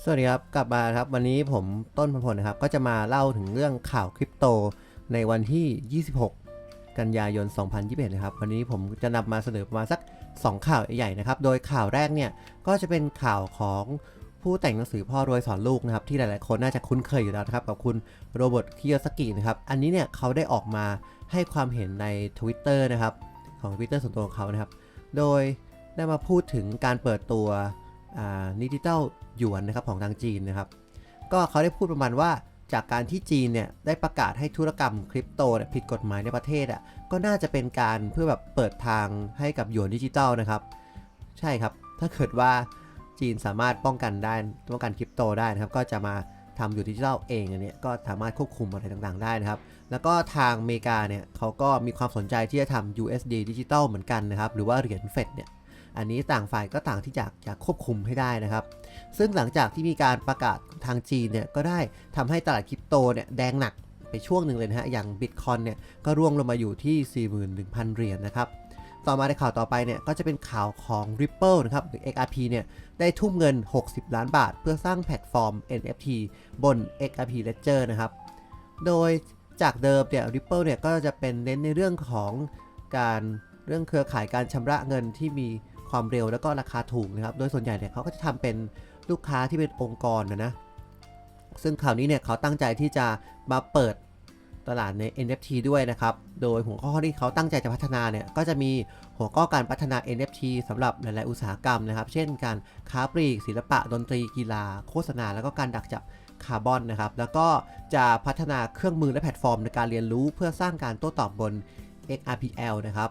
สวัสดีครับ กลับมาครับ วันนี้ผมต้นพลพลนะครับ ก็จะมาเล่าถึงเรื่องข่าวคริปโตในวันที่ 26 กันยายน 2021 นะครับ วันนี้ผมจะนำมาเสนอประมาณสัก 2 ข่าวใหญ่ๆนะครับ โดยข่าวแรกเนี่ย ก็จะเป็นข่าวของผู้แต่งหนังสือพ่อรวยสอนลูกนะครับ ที่หลายๆคนน่าจะคุ้นเคยอยู่แล้วนะครับ กับคุณโรเบิร์ตคิโยสกินะครับ อันนี้เนี่ยเขาได้ออกมาให้ความเห็นใน Twitter นะครับ ของ Twitter ส่วนตัวของเขานะครับ โดยได้มาพูดถึงการเปิดตัว ดิจิตอลหยวนนะครับของทางจีนนะครับ ก็เขาได้พูดประมาณว่าจากการที่จีนเนี่ยได้ประกาศให้ธุรกรรมคริปโตเนี่ยผิดกฎหมายในประเทศอะก็น่าจะเป็นการเพื่อแบบเปิดทางให้กับหยวนดิจิตอลนะครับ ใช่ครับถ้าเกิดว่าจีนสามารถป้องกันได้ป้องกันคริปโตได้นะครับ ก็จะมาทำหยวนดิจิตอลเองอันเนี้ยก็สามารถควบคุมอะไรต่างๆได้นะครับ แล้วก็ทางอเมริกาเนี่ยเขาก็มีความสนใจที่จะทำ USD ดิจิตอลเหมือนกันนะครับ หรือว่าเหรียญเฟดเนี่ย อันนี้ต่างฝ่ายก็ต่างที่อยากจะควบคุมให้ได้นะครับ ซึ่งหลังจากที่มีการประกาศทางจีนเนี่ยก็ได้ทำให้ตลาดคริปโตเนี่ยแดงหนักไปช่วงหนึ่งเลยนะฮะ อย่างบิตคอยเนี่ยก็ร่วงลงมาอยู่ที่ 41,000 เหรียญนะครับ ต่อมาในข่าวต่อไปเนี่ยก็จะเป็นข่าวของ Ripple นะครับหรือ XRP เนี่ยได้ทุ่มเงิน 60 ล้านบาท เพื่อสร้างแพลตฟอร์ม NFT บน XRP Ledger นะครับ โดยจากเดิมเนี่ย Ripple เนี่ยก็จะเป็นเน้นในเรื่องของการเรื่องเครือข่ายการชำระเงินที่มี ความเร็วแล้วก็ราคาถูกนะครับ โดยส่วนใหญ่เนี่ยเขาก็จะทำเป็นลูกค้าที่เป็นองค์กรนะนะ ซึ่งคราวนี้เนี่ยเขาตั้งใจที่จะมาเปิดตลาดใน NFT ด้วยนะครับ โดยหัวข้อที่เขาตั้งใจจะพัฒนาเนี่ย ก็จะมีหัวข้อการพัฒนา NFT สำหรับหลาย ๆ อุตสาหกรรมนะครับ เช่น การค้าปลีก ศิลปะ ดนตรี กีฬา โฆษณา แล้วก็การดักจับคาร์บอนนะครับ แล้วก็จะพัฒนาเครื่องมือและแพลตฟอร์มในการเรียนรู้เพื่อสร้างการโต้ตอบบน XRPL นะครับ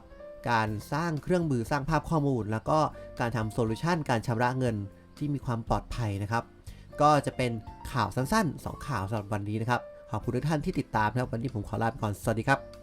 การสร้างเครื่องมือสร้างภาพข้อมูล แล้วก็การทำโซลูชันการชำระเงินที่มีความปลอดภัยนะครับ ก็จะเป็นข่าวสั้นๆ 2 ข่าวสำหรับวันนี้นะครับ ขอบคุณทุกท่านที่ติดตามนะครับ วันนี้ผมขอลาไปก่อน สวัสดีครับ